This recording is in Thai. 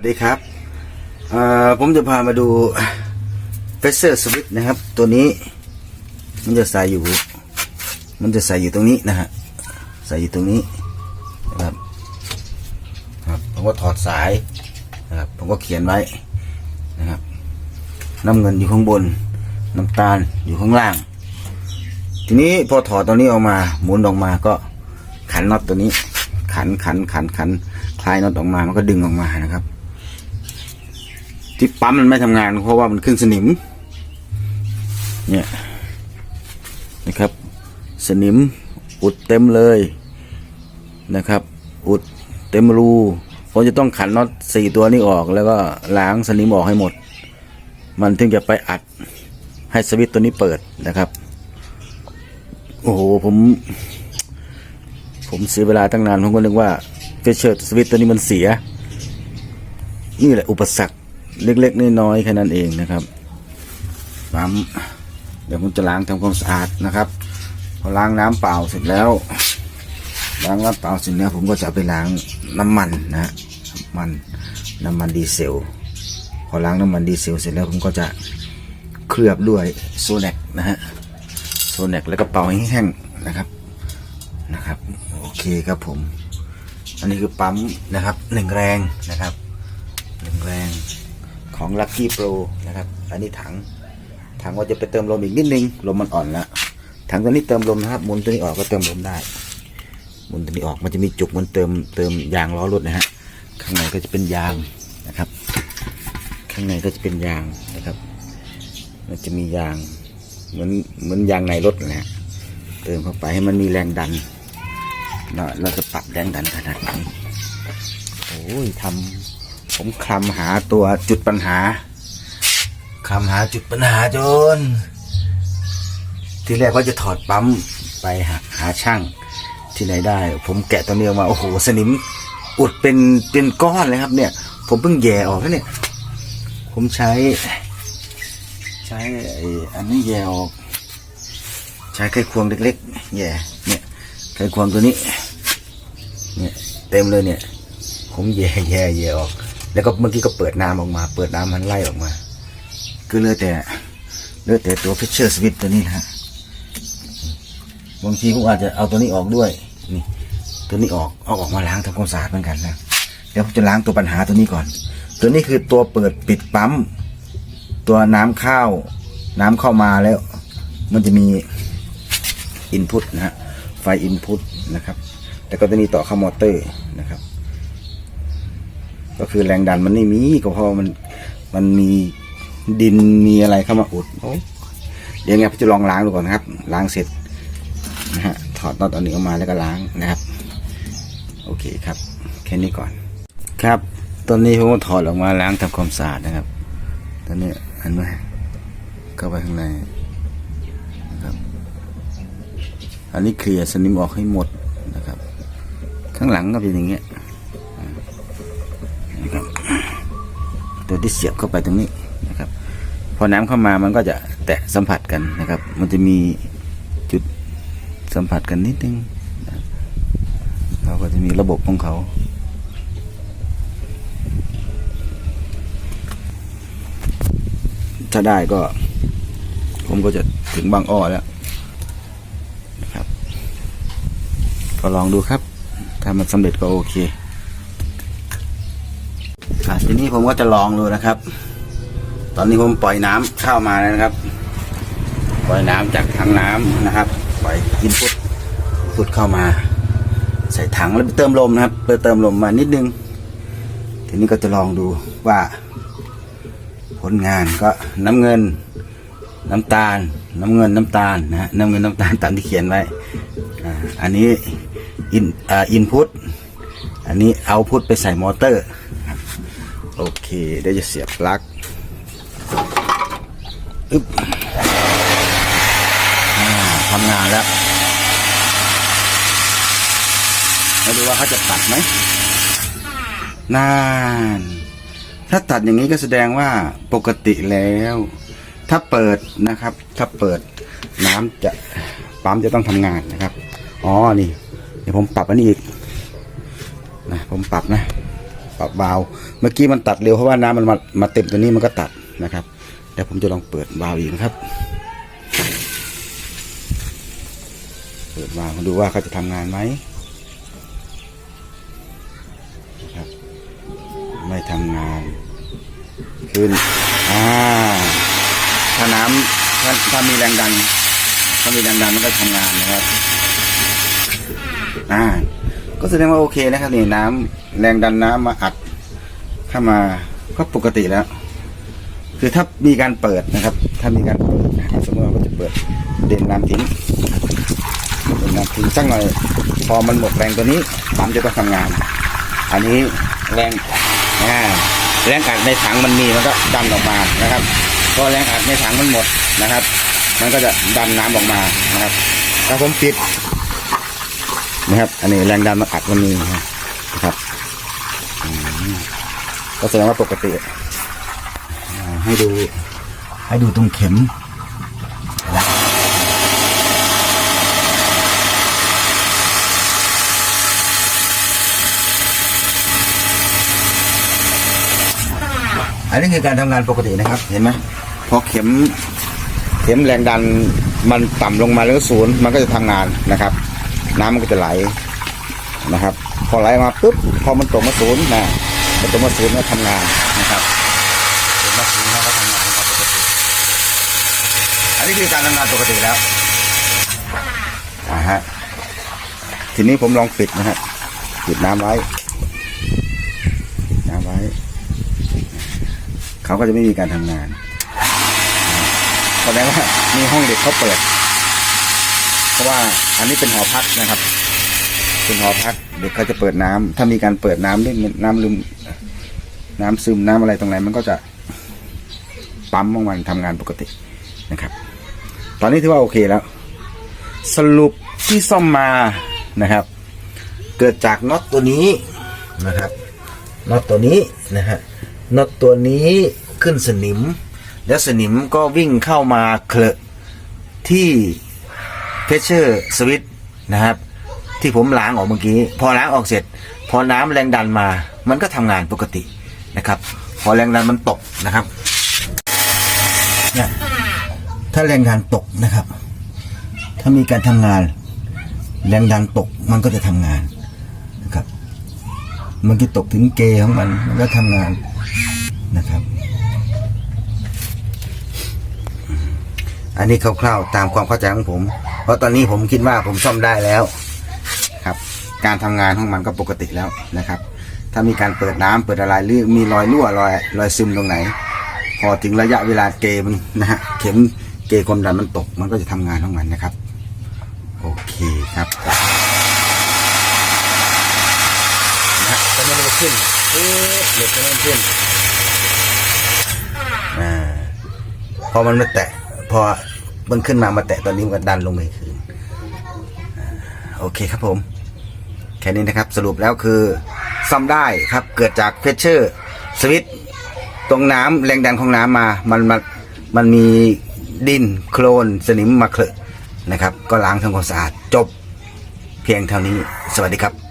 สวัสดีครับผมจะพามาดูเฟเซอร์สวิตนะครับ ตัวนี้ มันจะใส่อยู่ มันจะใส่อยู่ตรงนี้นะฮะใส่อยู่ตรงนี้นะครับครับผมก็ถอดสายนะครับผมก็เขียนไว้นะครับน้ำเงินอยู่ข้างบนน้ำตาลอยู่ข้างล่าง ทีนี้พอถอดตัวนี้ออกมาหมุนออกมาก็ขันน็อตตัวนี้ ขันขันขันขันคลายน็อตออกมามันก็ดึงออกมานะครับ ที่ปั๊มมันไม่ทำงาน เพราะว่ามันขึ้นสนิม เนี่ยนะครับ สนิมอุดเต็มเลยนะครับ อุดเต็มรูผมจะต้องขันน็อตสี่ตัวนี้ออก แล้วก็ล้างสนิมออกให้หมด มันถึงจะไปอัดให้สวิตตัวนี้เปิดนะครับ โอ้โหผม ผมเสียเวลาตั้งนานผมก็นึกว่าเฟเชอร์สวิตตัวนี้มันเสีย นี่แหละอุปสรรค เล็กๆน้อยๆแค่นั้นเองนะครับปั๊มเดี๋ยวผมจะล้างทำความสะอาดนะครับพอล้างน้ำเปล่าเสร็จแล้ว ล้างน้ำเปล่าเสร็จแล้วผมก็จะไปล้างน้ำมันนะน้ำมันน้ำมันดีเซลพอล้างน้ำมันดีเซลเสร็จแล้วผมก็จะเคลือบด้วยโซเนกนะฮะโซเนกแล้วก็เป่าให้แห้งนะครับนะครับโอเคครับผม อันนี้คือปั๊มนะครับหนึ่งแรงนะครับหนึ่งแรง ของ Lucky Pro นะครับ อันนี้ถัง ถังว่าจะไปเติมลมอีกนิดนึง ลมมันอ่อนล้วถังตัวนี้เติมลมนะครับหมุนตัวนี้ออกก็เติมลมได้หมุนตัวนี้ออกมันจะมีจุกมันเติมเติมยางล้อรถนะฮะ ข้างในก็จะเป็นยางนะครับ ข้างในก็จะเป็นยางนะครับ มันจะมียางเหมือนเหมือนยางในรถนะฮะ เติมเข้าไปให้มันมีแรงดัน เราเราจะปรับแรงดันขนาดไหนโอ้ยทำ ผมคลำหาตัวจุดปัญหาคลำหาจุดปัญหาจน ที่แรกว่าจะถอดปั๊มไปหาหาช่าง ที่ไหนได้ ผมแกะตัวนี้ออกมาโอ้โหสนิมอุดเป็นเป็นก้อนเลยครับ เนี่ย ผมเพิ่งแย่ออกแล้วเนี่ย ผมใช้ ใช้ไอ้อันนี้แย่ออกใช้ไขควงเล็กๆแย่เนี่ยไขควงตัวนี้ เนี่ย เต็มเลยเนี่ย ผมแย่แย่แย่ออก แล้วก็เมื่อกี้ก็เปิดน้ำออกมา เปิดน้ำมันไล่ออกมา ก็เหลือแต่เหลือแต่ตัว pressure switch ตัวนี้นะฮะบางทีผมอาจจะเอาตัวนี้ออกด้วยนี่ตัวนี้ออกเอาออกมาล้างทำความสะอาดเหมือนกันนะเดี๋ยวผมจะล้างตัวปัญหาตัวนี้ก่อน ตัวนี้คือตัวเปิดปิดปั๊มตัวน้ำเข้าน้ำเข้ามาแล้ว มันจะมีอินพุตนะฮะไฟอินพุตนะครับ แล้วก็ตัวนี้ต่อเข้ามอเตอร์นะครับ ก็คือแรงดันมันไม่มีก็เพราะมันมันมีดินมีอะไรเข้ามาอุดโอ้เดี๋ยวไงผมจะลองล้างดูก่อนนะครับ ล้างเสร็จนะฮะถอดน็อตอันนี้ออกมาแล้วก็ล้างนะครับ โอเคครับ แค่นี้ก่อน ครับ ตอนนี้ผมก็ถอดออกมาล้างทำความสะอาดนะครับ ตอนนี้เห็นไหมเข้าไปข้างในนะครับ อันนี้เคลียร์สนิมออกให้หมดนะครับ ข้างหลังก็เป็นอย่างเงี้ย ตัวที่เสียบเข้าไปตรงนี้นะครับ พอน้ำเข้ามามันก็จะแตะสัมผัสกันนะครับ มันจะมีจุดสัมผัสกันนิดนึงนะเขาก็จะมีระบบของเขาถ้าได้ก็ ผมก็จะถึงบางอ้อแล้วนะครับ ก็ลองดูครับ ถ้ามันสำเร็จก็โอเค ทีนี้ผมก็จะลองดูนะครับ ตอนนี้ผมปล่อยน้ำเข้ามาแล้วนะครับ ปล่อยน้ำจากถังน้ำนะครับ ปล่อยอินพุตพุตเข้ามา ใส่ถังแล้วไปเติมลมนะครับไปเติมลมมานิดนึง ทีนี้ก็จะลองดูว่า ผลงานก็น้ำเงิน น้ำตาล น้ำเงินน้ำตาลนะน้ำเงินน้ำตาลตามที่เขียนไว้อันนี้อินอ่าอินพุตอันนี้เอาพุตไปใส่มอเตอร์ โอเคเดี๋ยวจะเสียบปลั๊กอึ๊บทำงานแล้วมาดูว่าเขาจะตัดไหมนานถ้าตัดอย่างนี้ก็แสดงว่าปกติแล้ว ถ้าเปิดนะครับ ถ้าเปิดน้ำจะปั๊มจะต้องทำงานนะครับ อ๋อนี่ เดี๋ยวผมปรับอันนี้อีกนะผมปรับนะ ปรับวาล์วเมื่อกี้มันตัดเร็วเพราะว่าน้ำมันมามาเต็มตัวนี้มันก็ตัดนะครับเดี๋ยวผมจะลองเปิดวาล์วอีกนะครับ เปิดวาล์วมาดูว่าเขาจะทำงานไหมนะครับ ไม่ทำงาน ขึ้นอ่าถ้าน้ำถ้าถ้ามีแรงดันถ้ามีแรงดันมันก็ทำงานนะครับอ่า ก็แสดงว่าโอเคนะครับนี่น้ำแรงดันน้ำมาอัดเข้ามาก็ปกติแล้ว คือถ้ามีการเปิดนะครับ ถ้ามีการเปิดสมมติว่าเราจะเปิดเด่นน้ำทิ้งเด่นน้ำทิ้งสักหน่อยพอมันหมดแรงตัวนี้ปั๊มจะต้องทำงาน อันนี้แรงแรงอัดในถังมันมีมันก็ดันออกมานะครับพอแรงอัดในถังมันหมดนะครับ มันก็จะดันน้ำออกมานะครับถ้าผมปิด นะครับ อันนี้แรงดันมันอัดมันมีนะครับก็แสดงว่าปกติให้ดูให้ดูตรงเข็มอันนี้คือการทำงานปกตินะครับ เห็นไหมพอเข็ม เข็มแรงดันมันต่ำลงมาหรือศูนย์มันก็จะทำงานนะครับ น้ำมันก็จะไหลนะครับ พอไหลมาปุ๊บพอมันตกมาศูนย์นะมันตกมาศูนย์ก็ทำงานนะครับตกมาศูนย์แล้วก็ทำงานของเขาปกติอันนี้คือการทำงานปกติแล้วอ่าฮะทีนี้ผมลองปิดนะฮะปิดน้ำไว้น้ำไว้ เขาก็จะไม่มีการทำงานแสดงว่ามีห้องเด็กเขาเปิด เพราะว่า อันนี้เป็นหอพักนะครับ เป็นหอพัก เด็กเขาจะเปิดน้ำถ้ามีการเปิดน้ำด้วยน้ำลืมน้ำซึมน้ำอะไรตรงไหนมันก็จะปั๊มของมันทำงานปกตินะครับ ตอนนี้ถือว่าโอเคแล้ว สรุปที่ซ่อมมานะครับ เกิดจากน็อตตัวนี้นะครับน็อตตัวนี้นะฮะน็อตตัวนี้ขึ้นสนิม แล้วสนิมก็วิ่งเข้ามาเคลอะที่ เพชเชอร์สวิตนะครับ ที่ผมล้างออกเมื่อกี้ พอล้างออกเสร็จ พอน้ำแรงดันมา มันก็ทำงานปกตินะครับ พอแรงดันมันตกนะครับเนี่ยถ้าแรงดันตกนะครับ ถ้ามีการทำงาน แรงดันตกมันก็จะทำงานนะครับ มันจะตกถึงเกของมันมันก็ทำงานนะครับอันนี้คร่าวๆตามความเข้าใจของผม เพราะตอนนี้ผมคิดว่าผมซ่อมได้แล้วครับ การทำงานของมันก็ปกติแล้วนะครับ ถ้ามีการเปิดน้ำเปิดอะไรหรือมีรอยรั่วรอยรอยซึมตรงไหน พอถึงระยะเวลาเกมนนะฮะเข็มเกความดันมันตก มันก็จะทำงานของมันนะครับ โอเคครับนะฮะตอนนี้มันก็ขึ้นเอ๊ะเหล็กก็เริ่มขึ้นอ่าพอมันมาแตะพอมันขึ้นมามาแตะตอนนี้มันก็ดันลงไปคืนอ่า โอเคครับผม แค่นี้นะครับ สรุปแล้วคือซ่อมได้ครับ เกิดจากเฟชเชอร์สวิตตรงน้ำแรงดันของน้ำมา มันมันมันมีดินโคลนสนิมมาเคลอะนะครับ ก็ล้างทำความสะอาดจบเพียงเท่านี้ สวัสดีครับ